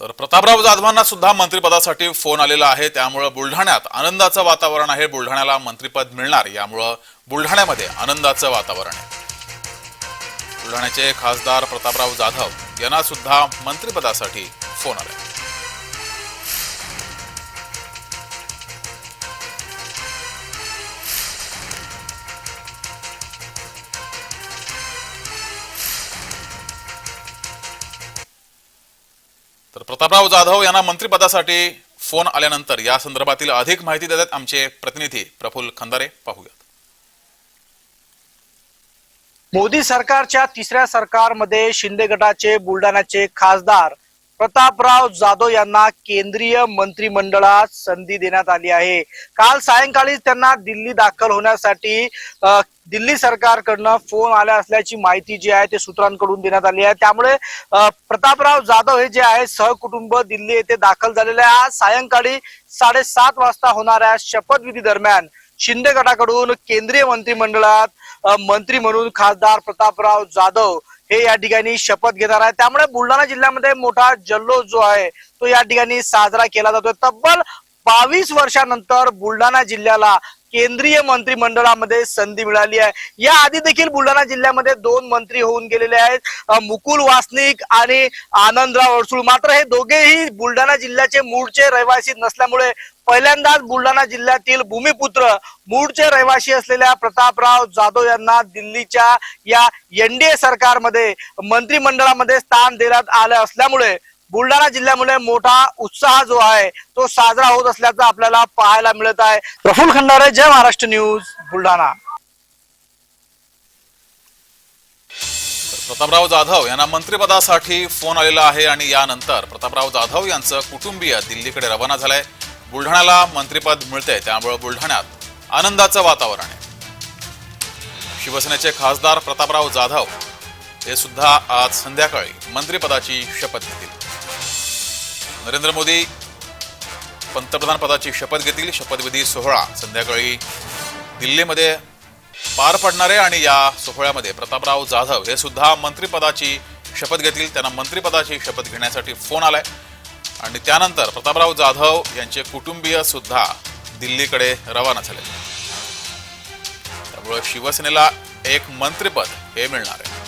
तर प्रतापराव जाधवांना सुद्धा मंत्रिपदासाठी फोन आलेला आहे. त्यामुळं बुलढाण्यात आनंदाचं वातावरण आहे. बुलढाण्याला मंत्रिपद मिळणार. यामुळं बुलढाण्यामध्ये आनंदाचं वातावरण आहे. बुलढाण्याचे खासदार प्रतापराव जाधव यांना सुद्धा मंत्रिपदासाठी फोन आला तर प्रतापराव जाधव यांना मंत्रिपदासाठी फोन आल्यानंतर या संदर्भातील अधिक माहिती देतात आमचे प्रतिनिधी प्रफुल्ल खंदारे. पाहूयात. मोदी सरकारच्या तिसऱ्या सरकारमध्ये शिंदे गटाचे बुलढाण्याचे खासदार प्रतापराव जाधव यांना केंद्रीय मंत्रिमंडळात संधी देण्यात आली आहे. काल सायंकाळी त्यांना दिल्ली दाखल होण्यासाठी दिल्ली सरकारकडनं फोन आला असल्याची माहिती जी आहे ते सूत्रांकडून देण्यात आली आहे. त्यामुळे प्रतापराव जाधव हे जे आहे सहकुटुंब दिल्ली येथे दाखल झालेले आहे. आज सायंकाळी साडेसात वाजता होणाऱ्या शपथविधी दरम्यान शिंदे गटाकडून केंद्रीय मंत्रिमंडळात मंत्री म्हणून खासदार प्रतापराव जाधव हे या ठिकाणी शपथ घेणार आहे. त्यामुळे बुलढाणा जिल्ह्यामध्ये मोठा जल्लोष जो आहे तो या ठिकाणी साजरा केला जातोय. तब्बल बावीस वर्षानंतर बुलढाणा जिल्ह्याला केंद्रीय मंत्रिमंडळामध्ये संधी मिळाली आहे. या आधी देखील बुलढाणा जिल्ह्यामध्ये दोन मंत्री होऊन गेलेले आहेत मुकुल वासनिक आणि आनंदराव अडसूळ. मात्र हे दोघेही बुलढाणा जिल्ह्याचे मूळचे रहिवासी नसल्यामुळे पहिल्यांदाच बुलढाणा जिल्ह्यातील भूमिपुत्र मूळचे रहिवासी असलेल्या प्रतापराव जाधव यांना दिल्लीच्या या एनडीए सरकारमध्ये मंत्रिमंडळामध्ये स्थान देण्यात आलं असल्यामुळे बुलढाणा जिल्ह्यामुळे मोठा उत्साह जो आहे तो साजरा होत असल्याचा आपल्याला पाहायला मिळत आहे. प्रफुल्ल खंडारे जय महाराष्ट्र न्यूज बुलढाणा. प्रतापराव जाधव यांना मंत्रिपदासाठी फोन आलेला आहे आणि यानंतर प्रतापराव जाधव यांचं कुटुंबीय दिल्लीकडे रवाना झालंय. बुलढाण्याला मंत्रिपद मिळतंय त्यामुळे बुलढाण्यात आनंदाचं वातावरण आहे. शिवसेनेचे खासदार प्रतापराव जाधव हे सुद्धा आज संध्याकाळी मंत्रिपदाची शपथ घेतील. नरेंद्र मोदी पंतप्रधान पदाची शपथ घेतील शपथविधी सोहळा संध्याकाळी दिल्लीमध्ये पार पडणार आहे आणि या सोहळ्यामध्ये प्रतापराव जाधव हे सुद्धा मंत्रिपदाची शपथ घेतील. त्यांना मंत्रिपदाची शपथ घेण्यासाठी फोन आलाय. आणि त्यानंतर प्रतापराव जाधव यांचे कुटुंबीय सुद्धा दिल्लीकडे रवाना झाले. त्यामुळे शिवसेनेला एक मंत्रिपद हे मिळणार आहे.